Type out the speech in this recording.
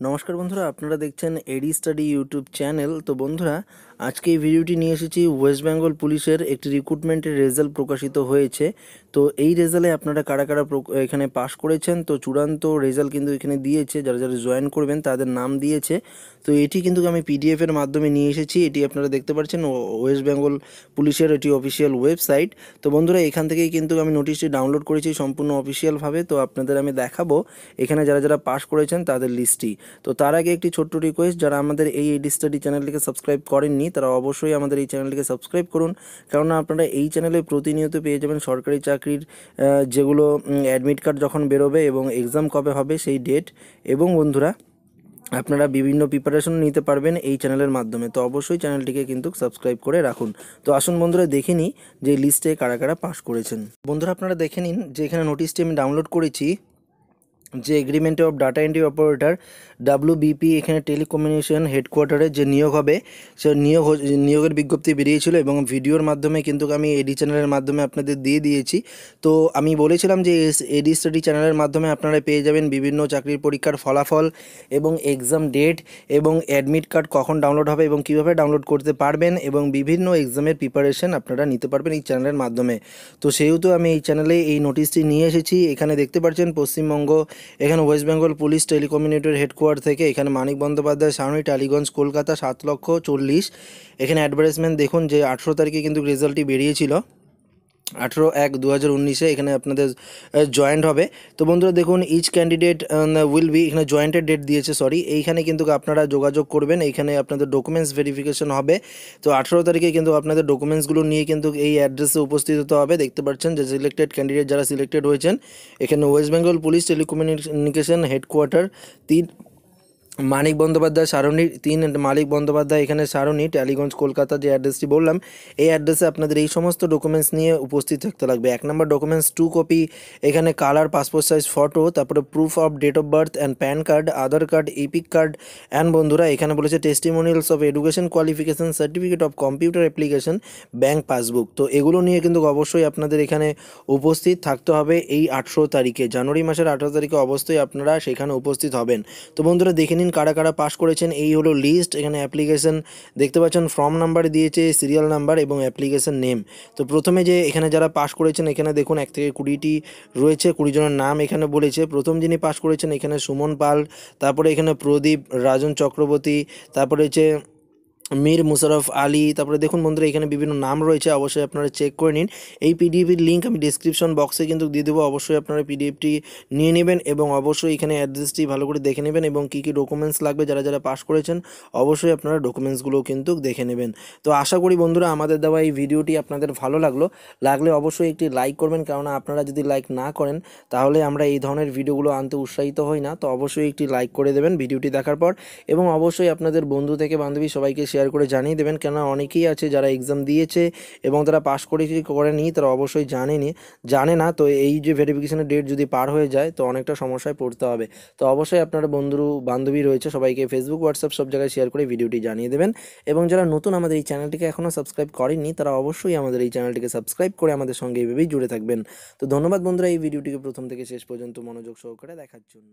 নমস্কার বন্ধুরা আপনারা দেখছেন এডি স্টাডি ইউটিউব চ্যানেল তো বন্ধুরা আজকে এই ভিডিওটি নিয়ে এসেছি ওয়েস্ট বেঙ্গল পুলিশের একটি রিক্রুটমেন্টের রেজাল্ট প্রকাশিত হয়েছে। তো এই রেজাল্টে আপনারা কারা কারা এখানে পাশ করেছেন? তো চূড়ান্ত রেজাল্ট কিন্তু এখানে দিয়েছে, যারা যারা জয়েন করবেন তাদের নাম দিয়েছে। তো এটি কিন্তু আমি পিডিএফ এর মাধ্যমে নিয়ে এসেছি, এটি আপনারা দেখতে পাচ্ছেন ওয়েস্ট বেঙ্গল পুলিশের এটি অফিসিয়াল ওয়েবসাইট। তো বন্ধুরা, এখান থেকেই কিন্তু আমি নোটিশটি ডাউনলোড করেছি সম্পূর্ণ অফিসিয়ালভাবে। তো আপনাদের আমি দেখাবো এখানে যারা যারা পাশ করেছেন তাদের লিস্টটি। তো তার আগে একটি ছোট্ট রিকোয়েস্ট যারা আমাদের এই এডি স্টাডি চ্যানেলটিকে সাবস্ক্রাইব করেননি তারা অবশ্যই আমাদের এই চ্যানেলটিকে সাবস্ক্রাইব করুন। কেননা আপনারা এই চ্যানেলে প্রতিনিয়ত পেয়ে যাবেন সরকারি চাকরির যেগুলো অ্যাডমিট কার্ড যখন বেরোবে এবং এক্সাম কবে হবে সেই ডেট এবং বন্ধুরা, আপনারা বিভিন্ন প্রিপারেশন নিতে পারবেন এই চ্যানেলের মাধ্যমে। তো অবশ্যই চ্যানেলটিকে কিন্তু সাবস্ক্রাইব করে রাখুন। তো আসুন বন্ধুরা, দেখে নিই যে লিস্টে কারা কারা পাস করেছেন। বন্ধুরা, আপনারা দেখে নিন যে এখানে নোটিশটি আমি ডাউনলোড করেছি। যে agreement of data entry operator WBP এখানে টেলিকমিউনিকেশন হেডকোয়ার্টারে যে নিয়োগ হবে, সে নিয়োগ নিয়োগের বিজ্ঞপ্তি বেরিয়েছিল এবং ভিডিওর মাধ্যমে কিন্তু আমি এডি চ্যানেলের মাধ্যমে আপনাদের দিয়ে দিয়েছি। তো আমি বলেছিলাম যে এডি স্টাডি চ্যানেলের মাধ্যমে আপনারা পেয়ে যাবেন বিভিন্ন চাকরির পরীক্ষার ফলাফল এবং এক্সাম ডেট এবং অ্যাডমিট কার্ড কখন ডাউনলোড হবে এবং কীভাবে ডাউনলোড করতে পারবেন এবং বিভিন্ন এক্সামের প্রিপারেশন আপনারা নিতে পারবেন এই চ্যানেলের মাধ্যমে। তো সেহেতু আমি এই চ্যানেলে এই নোটিশটি নিয়ে এসেছি। এখানে দেখতে পাচ্ছেন পশ্চিমবঙ্গ এখানে ওয়েস্ট বেঙ্গল পুলিশ টেলিকমিউনিটির হেডকোয়ার্টার থেকে এখানে মানিক বন্দ্যোপাধ্যায় সাউনি টালিগঞ্জ, কলকাতা, সাত লক্ষ চল্লিশ। এখানে অ্যাডভার্টাইজমেন্ট দেখুন যে আঠেরো তারিখে কিন্তু রেজাল্টটি বেরিয়েছিল। আঠেরো এক দু হাজার উনিশে এখানে আপনাদের জয়েন্ট হবে। তো বন্ধুরা দেখুন ইচ ক্যান্ডিডেট উইল বি এখানে জয়েন্টের ডেট দিয়েছে সরি এইখানে কিন্তু আপনারা যোগাযোগ করবেন, এইখানে আপনাদের ডকুমেন্টস ভেরিফিকেশন হবে। তো আঠেরো তারিখে কিন্তু আপনাদের ডকুমেন্টসগুলো নিয়ে কিন্তু এই অ্যাড্রেসে উপস্থিত হতে হবে। দেখতে পাচ্ছেন যে সিলেক্টেড ক্যান্ডিডেট যারা সিলেক্টেড হয়েছেন, এখানে West Bengal police telecommunication headquarter তিন মানিক বন্দ্যোপাধ্যায়, সারণী, তিন মালিক বন্দ্যোপাধ্যায়, এখানে সারণী, টালিগঞ্জ, কলকাতা যে অ্যাড্রেসটি বললাম, এই অ্যাড্রেসে আপনাদের এই সমস্ত ডকুমেন্টস নিয়ে উপস্থিত থাকতে লাগবে। এক নম্বর ডকুমেন্টস টু কপি এখানে কালার পাসপোর্ট সাইজ ফটো তারপরে proof of date of birth and PAN card Aadhaar card EPIC card and বন্ধুরা, এখানে বলেছে testimonials of education qualification certificate of computer application bank passbook তো এগুলো নিয়ে কিন্তু অবশ্যই আপনাদের এখানে উপস্থিত থাকতে হবে এই আঠেরো তারিখে। জানুয়ারি মাসের আঠেরো তারিখে অবশ্যই আপনারা সেখানে উপস্থিত হবেন। তো বন্ধুরা, দেখে নিন কারা কারা পাস করেছেন, এই হলো লিস্ট এখানে অ্যাপ্লিকেশন দেখতে পাচ্ছেন ফর্ম নাম্বার দিয়েছে সিরিয়াল নাম্বার এবং অ্যাপ্লিকেশন নেম তো প্রথমে যে এখানে যারা পাস করেছেন, এখানে দেখুন এক থেকে কুড়িটি রয়েছে, কুড়ি জনের নাম এখানে বলেছে। প্রথম যিনি পাস করেছেন, এখানে সুমন পাল, তারপরে এখানে প্রদীপ, রাজন চক্রবর্তী, তারপরে হচ্ছে মীর মুশারফ আলী, তারপরে দেখুন বন্ধুরা এখানে বিভিন্ন নাম রয়েছে, অবশ্যই আপনারা চেক করে নিন। এই পিডিএফের লিঙ্ক আমি ডিসক্রিপশন বক্সে কিন্তু দিয়ে দেবো, অবশ্যই আপনারা পিডিএফটি নিয়ে নেবেন এবং অবশ্যই এখানে অ্যাড্রেসটি ভালো করে দেখে নেবেন এবং কী কী ডকুমেন্টস লাগবে, যারা যারা পাস করেছেন, অবশ্যই আপনারা ডকুমেন্টসগুলো কিন্তু দেখে নেবেন। তো আশা করি বন্ধুরা আমাদের দেওয়া এই ভিডিওটি আপনাদের ভালো লাগল। লাগলে অবশ্যই একটি লাইক করবেন, কেননা আপনারা যদি লাইক না করেন, তাহলে আমরা এই ধরনের ভিডিওগুলো আনতে উৎসাহিত হই না। তো অবশ্যই একটি লাইক করে দেবেন ভিডিওটি দেখার পর এবং অবশ্যই আপনাদের বন্ধু থেকে বান্ধবী সবাইকে শেয়ার করে জানিয়ে দেবেন। কেননা অনেকেই আছে যারা এক্সাম দিয়েছে এবং তারা পাস করে করেনি, তারা অবশ্যই জানেনি। জানে না, তো এই যে ভেরিফিকেশনের ডেট যদি পার হয়ে যায়, তো অনেকটা সমস্যায় পড়তে হবে। তো অবশ্যই আপনারা বন্ধু বান্ধবী রয়েছে, সবাইকে ফেসবুক হোয়াটসঅ্যাপ সব জায়গায় শেয়ার করে ভিডিওটি জানিয়ে দেবেন। এবং যারা নতুন আমাদের এই চ্যানেলটিকে এখনও সাবস্ক্রাইব করেননি, তারা অবশ্যই আমাদের এই চ্যানেলটিকে সাবস্ক্রাইব করে আমাদের সঙ্গে এইভাবেই জুড়ে থাকবেন। তো ধন্যবাদ বন্ধুরা, এই ভিডিওটিকে প্রথম থেকে শেষ পর্যন্ত মনোযোগ সহকারে দেখার জন্য।